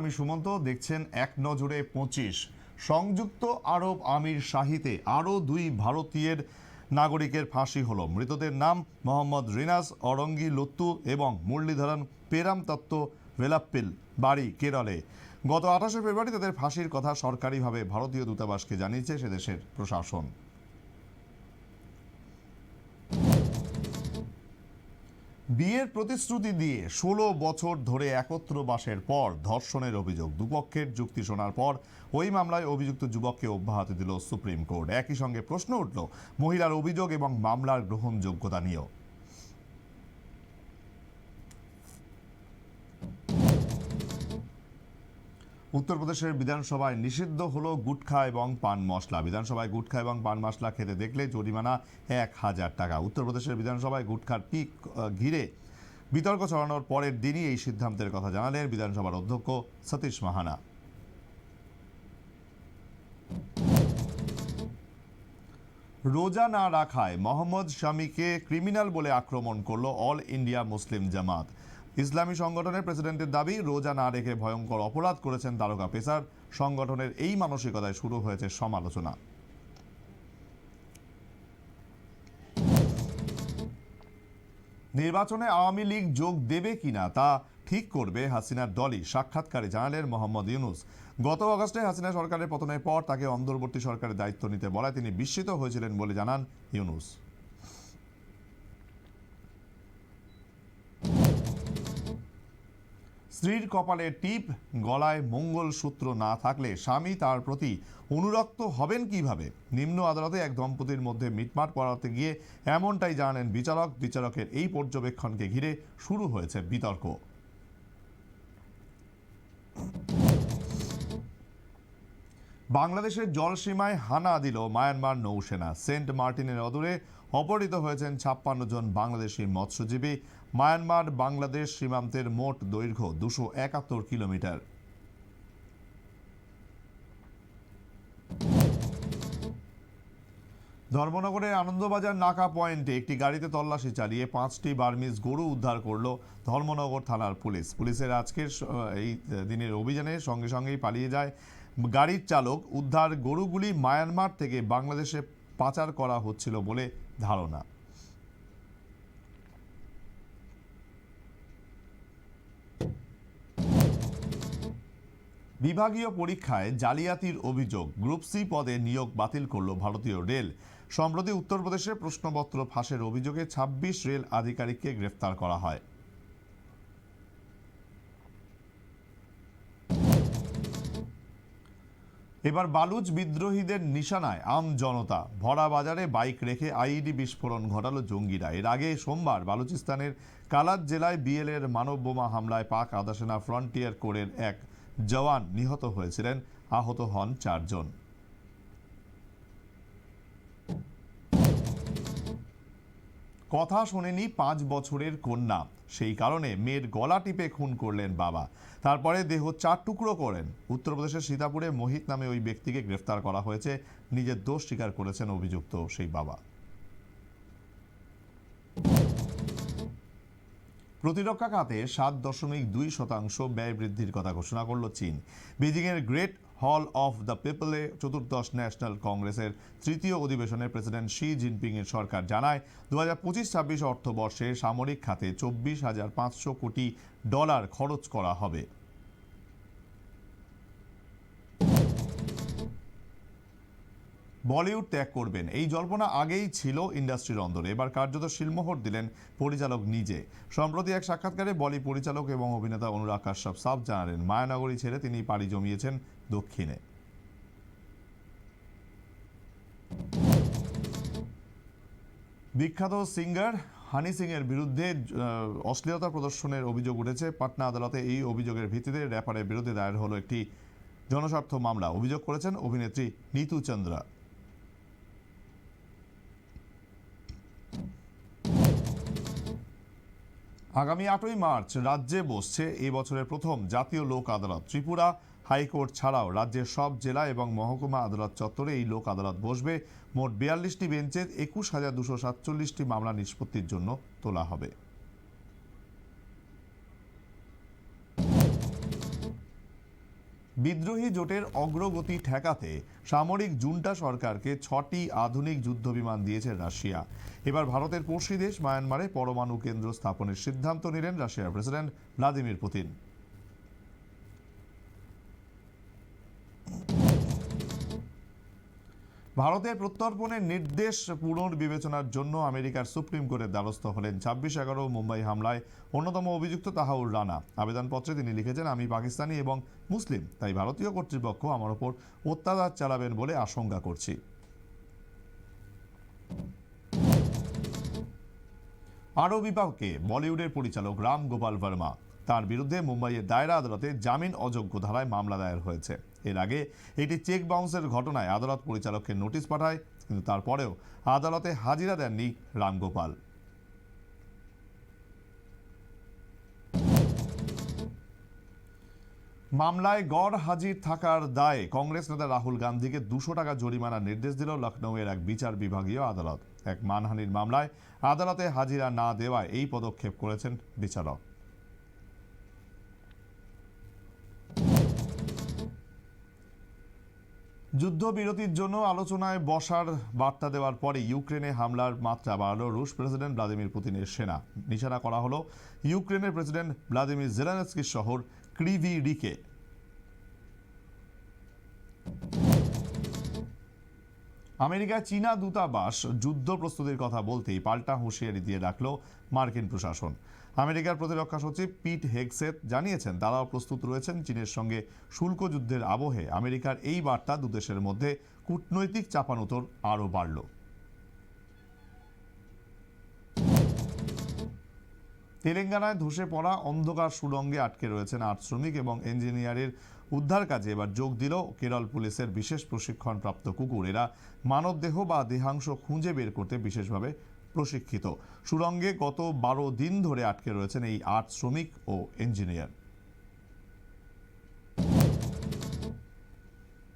আমি সুমন্ত, দেখছেন এক নজরে পঁচিশ। সংযুক্ত আরব আমির শাহিতে আরও দুই ভারতীয়ের নাগরিকের ফাঁসি হলো। মৃতদের নাম মোহাম্মদ রিনাস অরঙ্গি লত্তু এবং মুরলীধরন পেরাম তত্ত্ব ভেলাপ্পিল, বাড়ি কেরলে। গত আঠাশে ফেব্রুয়ারি তাদের ফাঁসির কথা সরকারিভাবে ভারতীয় দূতাবাসকে জানিয়েছে সে দেশের প্রশাসন। বিয়ের প্রতিশ্রুতি দিয়ে ষোলো বছর ধরে একত্র বাসের পর ধর্ষণের অভিযোগ। দুপক্ষের যুক্তি শোনার পর ওই মামলায় অভিযুক্ত যুবককে অব্যাহতি দিল সুপ্রিম কোর্ট। একই সঙ্গে প্রশ্ন উঠল, মহিলার অভিযোগ এবং মামলার গ্রহণযোগ্যতা নিয়েও। উত্তরপ্রদেশের বিধানসভায় নিষিদ্ধ হলো গুটখা এবং পান মশলা। বিধানসভায় গুটখা এবং পান মশলা খেতে দেখলে জরিমানা এক হাজার টাকা। উত্তরপ্রদেশের বিধানসভায় গুটখার পিক ঘিরে বিতর্ক ছড়ানোর পরের দিনই এই সিদ্ধান্তের কথা জানালেন বিধানসভার অধ্যক্ষ সতীশ মাহানা। রোজা না রাখায় মোহাম্মদ শামীকে ক্রিমিনাল বলে আক্রমণ করল অল ইন্ডিয়া মুসলিম জামাত। ইসলামী সংগঠনের প্রেসিডেন্টের দাবি, রোজা না রেখে ভয়ঙ্কর অপরাধ করেছেন তারকা পেসার। সংগঠনের এই মানসিকতায় শুরু হয়েছে সমালোচনা। নির্বাচনে আওয়ামী লীগ যোগ দেবে কিনা তা ঠিক করবে হাসিনার দলই, সাক্ষাৎকারে জানালেন মোহাম্মদ ইউনুস। গত অগস্টে হাসিনা সরকারের পতনের পর তাকে অন্তর্বর্তী সরকারের দায়িত্ব নিতে বলায় তিনি বিস্মিত হয়েছিলেন বলে জানান ইউনুস। স্ত্রীর কপালে টিপ, গলায় মঙ্গল সূত্র না থাকলে স্বামী তার প্রতি অনুরক্ত হবেন কীভাবে? নিম্ন আদালতে এক দম্পতির মধ্যে মিটমাট করাতে গিয়ে এমনটাই জানালেন বিচারক। বিচারকের এই পর্যবেক্ষণকে ঘিরে শুরু হয়েছে বিতর্ক। বাংলাদেশের জলসীমায় হানা দিল মায়ানমার নৌসেনা। সেন্ট মার্টিনের অদূরে অপহৃত হয়েছেন ছাপ্পান্ন জন বাংলাদেশি মৎস্যজীবী। মায়ানমার বাংলাদেশ সীমান্তের মোট দৈর্ঘ্য দুশো একাত্তর কিলোমিটার। ধর্মনগরের আনন্দবাজার নাকা পয়েন্টে একটি গাড়িতে তল্লাশি চালিয়ে পাঁচটি বার্মিজ গরু উদ্ধার করল ধর্মনগর থানার পুলিশ। পুলিশের আজকের এই দিনের অভিযানে সঙ্গে সঙ্গেই পালিয়ে যায় গাড়ির চালক উদ্ধার গরুগুলি মায়ানমার থেকে বাংলাদেশে পাচার করা হচ্ছিল বলে ধারণা। বিভাগীয় পরীক্ষায় জালিয়াতির অভিযোগ, গ্রুপ সি পদে নিয়োগ বাতিল করল ভারতীয় রেল। সম্প্রতি উত্তরপ্রদেশে প্রশ্নপত্র ফাঁসের অভিযোগে ২৬ রেল আধিকারিককে গ্রেফতার করা হয়। এবার বালুচ বিদ্রোহীদের নিশানায় আম জনতা। ভরা বাজারে বাইক রেখে আইইডি বিস্ফোরণ ঘটালো জঙ্গিরা। এর আগে সোমবার বালুচিস্তানের কালাত জেলায় বিএলের মানব বোমা হামলায় পাক আদাসেনা ফ্রন্টিয়ার কোরের এক জওয়ান নিহত হয়েছিলেন। আহত হন চারজন। কথা শোনেনি পাঁচ বছরের কন্যা। সেই কারণে মেয়ের গলা টিপে খুন করলেন বাবা। তারপরে দেহ চার টুকরো করেন। উত্তরপ্রদেশের সীতাপুরে মোহিত নামে ওই ব্যক্তিকে গ্রেফতার করা হয়েছে। নিজের দোষ স্বীকার করেছেন অভিযুক্ত সেই বাবা। প্রতিরক্ষা খাতে সাত দশমিক দুই শতাংশ ব্যয় বৃদ্ধির কথা ঘোষণা করল চীন। বেজিংয়ের গ্রেট হল অফ দ্য পিপলে চতুর্দশ ন্যাশনাল কংগ্রেসের তৃতীয় অধিবেশনে প্রেসিডেন্ট শি জিনপিং এর সরকার জানায় দু হাজার পঁচিশ ছাব্বিশ অর্থবর্ষে সামরিক খাতে চব্বিশ হাজার পাঁচশো কোটি ডলার খরচ করা হবে। বলিউড ত্যাগ করবেন, এই জল্পনা আগেই ছিল ইন্ডাস্ট্রির অন্দরে। এবার কার্যত শিলমোহর দিলেন পরিচালক নিজে। সম্প্রতি এক সাক্ষাৎকারে বলি পরিচালক এবং অভিনেতা অনুরাগ কাশ্যপ সাফ জানালেন, মায়ানগরী ছেড়ে তিনি পাড়ি জমিয়েছেন দক্ষিণে। বিখ্যাত সিঙ্গার হানি সিং এর বিরুদ্ধে অশ্লীলতা প্রদর্শনের অভিযোগ উঠেছে। পাটনা আদালতে এই অভিযোগের ভিত্তিতে র্যাপারের বিরুদ্ধে দায়ের হলো একটি জনস্বার্থ মামলা। অভিযোগ করেছেন অভিনেত্রী নিতু চন্দ্রা। আগামী আটই মার্চ রাজ্যে বসছে এই বছরের প্রথম জাতীয় লোক আদালত। ত্রিপুরা হাইকোর্ট ছাড়াও রাজ্যের সব জেলা এবং মহকুমা আদালত চত্বরে এই লোক আদালত বসবে। মোট বিয়াল্লিশটি বেঞ্চের একুশ হাজার দুশো সাতচল্লিশটি মামলা নিষ্পত্তির জন্য তোলা হবে। বিদ্রোহী জোটের অগ্রগতি ঠেকাতে সামরিক জুন্টা সরকারকে ছটি আধুনিক যুদ্ধবিমান দিয়েছে রাশিয়া। এবার ভারতের পড়শি দেশ মায়ানমারে পরমাণু কেন্দ্র স্থাপনের সিদ্ধান্ত নিলেন রাশিয়ার প্রেসিডেন্ট ভ্লাদিমির পুতিন। ভারতের প্রত্যর্পণের নির্দেশ পুনর্বিবেচনার জন্য আমেরিকার সুপ্রিম কোর্টের দ্বারস্থ হলেন। ছাব্বিশ এগারো মুম্বাই হামলায় অন্যতম অভিযুক্ত তাহাউর রানা। আবেদনপত্রে তিনি লিখেছেন, আমি পাকিস্তানি এবং মুসলিম, তাই ভারতীয় কর্তৃপক্ষ আমার ওপর অত্যাচার চালাবেন বলে আশঙ্কা করছি। আরও বিভাগকে বলিউডের পরিচালক রাম গোপাল ভার্মা তার বিরুদ্ধে মুম্বাইয়ের দায়রা আদালতে জামিন অযোগ্য ধারায় মামলা দায়ের হয়েছে। এর আগে এটি চেক বাউন্সের ঘটনায় আদালত পরিচালককে নোটিশ পাঠায়, কিন্তু তারপরেও আদালতে হাজিরা দেননি রামগোপাল মামলায় গড় হাজির থাকার দায়ে কংগ্রেস নেতা রাহুল গান্ধীকে দুশো টাকা জরিমানার নির্দেশ দিল লখনৌয়ের এক বিচার বিভাগীয় আদালত। এক মানহানির মামলায় আদালতে হাজিরা না দেওয়ায় এই পদক্ষেপ করেছেন বিচারক। যুদ্ধবিরতির জন্য আলোচনায় বসার বার্তা দেওয়ার পরে ইউক্রেনে হামলার মাত্রা বাড়ালো রুশ প্রেসিডেন্ট ভ্লাদিমির পুতিনের সেনা। নিশানা করা হলো ইউক্রেনের প্রেসিডেন্ট ভ্লাদিমির জেলানস্কির শহর ক্রিভিডিকে। আমেরিকায় চীনা দূতাবাস যুদ্ধ প্রস্তুতির কথা বলতেই পাল্টা হুঁশিয়ারি দিয়ে রাখল মার্কিন প্রশাসন। আমেরিকার প্রতিরক্ষা সচিব পিট হেগসেত জানিয়েছেন, তারাও প্রস্তুত রয়েছেন চীনের সঙ্গে শুল্ক যুদ্ধের আবহে। আমেরিকার এই বার্তা দুদেশের মধ্যে কূটনৈতিক চাপানুতর আরও বাড়ল। তেলেঙ্গানায় ধসে পড়া অন্ধকার সুড়ঙ্গে আটকে রয়েছেন আট শ্রমিক এবং ইঞ্জিনিয়ারের উদ্ধার কাজে এবার যোগ দিল কেরল পুলিশের বিশেষ প্রশিক্ষণপ্রাপ্ত কুকুর। এরা মানবদেহ বা দেহাংশ খুঁজে বের করতে বিশেষভাবে প্রশিক্ষিত। সুড়ঙ্গে গত বারো দিন ধরে আটকে রয়েছেন এই আট শ্রমিক ও ইঞ্জিনিয়ার।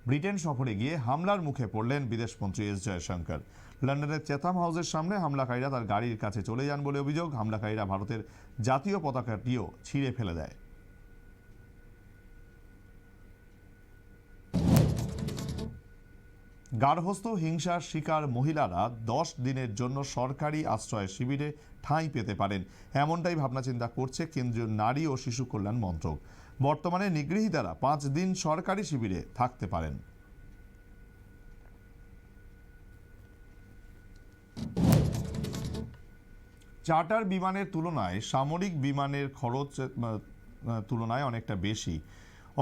ব্রিটেন সফরে গিয়ে হামলার মুখে পড়লেন বিদেশমন্ত্রী এস জয়শঙ্কর। লন্ডনের চেথাম হাউসের সামনে হামলাকারীরা তার গাড়ির কাছে চলে যান বলে অভিযোগ। হামলাকারীরা ভারতের জাতীয় পতাকাটিও ছিঁড়ে ফেলে দেয়। গার্হস্থ হিংসার শিকার মহিলারা দশ দিনের জন্য সরকারি আশ্রয় শিবিরে ঠাঁই পেতে পারেন। এমনটাই ভাবনা চিন্তা করছে কেন্দ্রীয় নারী ও শিশু কল্যাণ মন্ত্রক। বর্তমানে নিগৃহীতারা পাঁচ দিন সরকারি শিবিরে থাকতে পারেন। চার্টার বিমানের তুলনায় সামরিক বিমানের খরচ তুলনায় অনেকটা বেশি।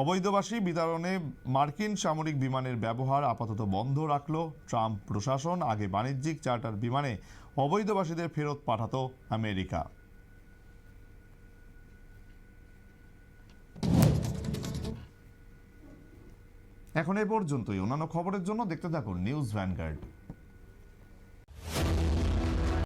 অবৈধবাসী বিতরণে মার্কিন সামরিক বিমানের ব্যবহার আপাতত বন্ধ রাখল ট্রাম্প প্রশাসন। আগে বাণিজ্যিক চার্টার বিমানে অবৈধবাসীদের ফেরত পাঠাতো আমেরিকা। এখন এ পর্যন্তই। অন্যান্য খবরের জন্য দেখতে থাকুন নিউজ ভ্যানগার্ড।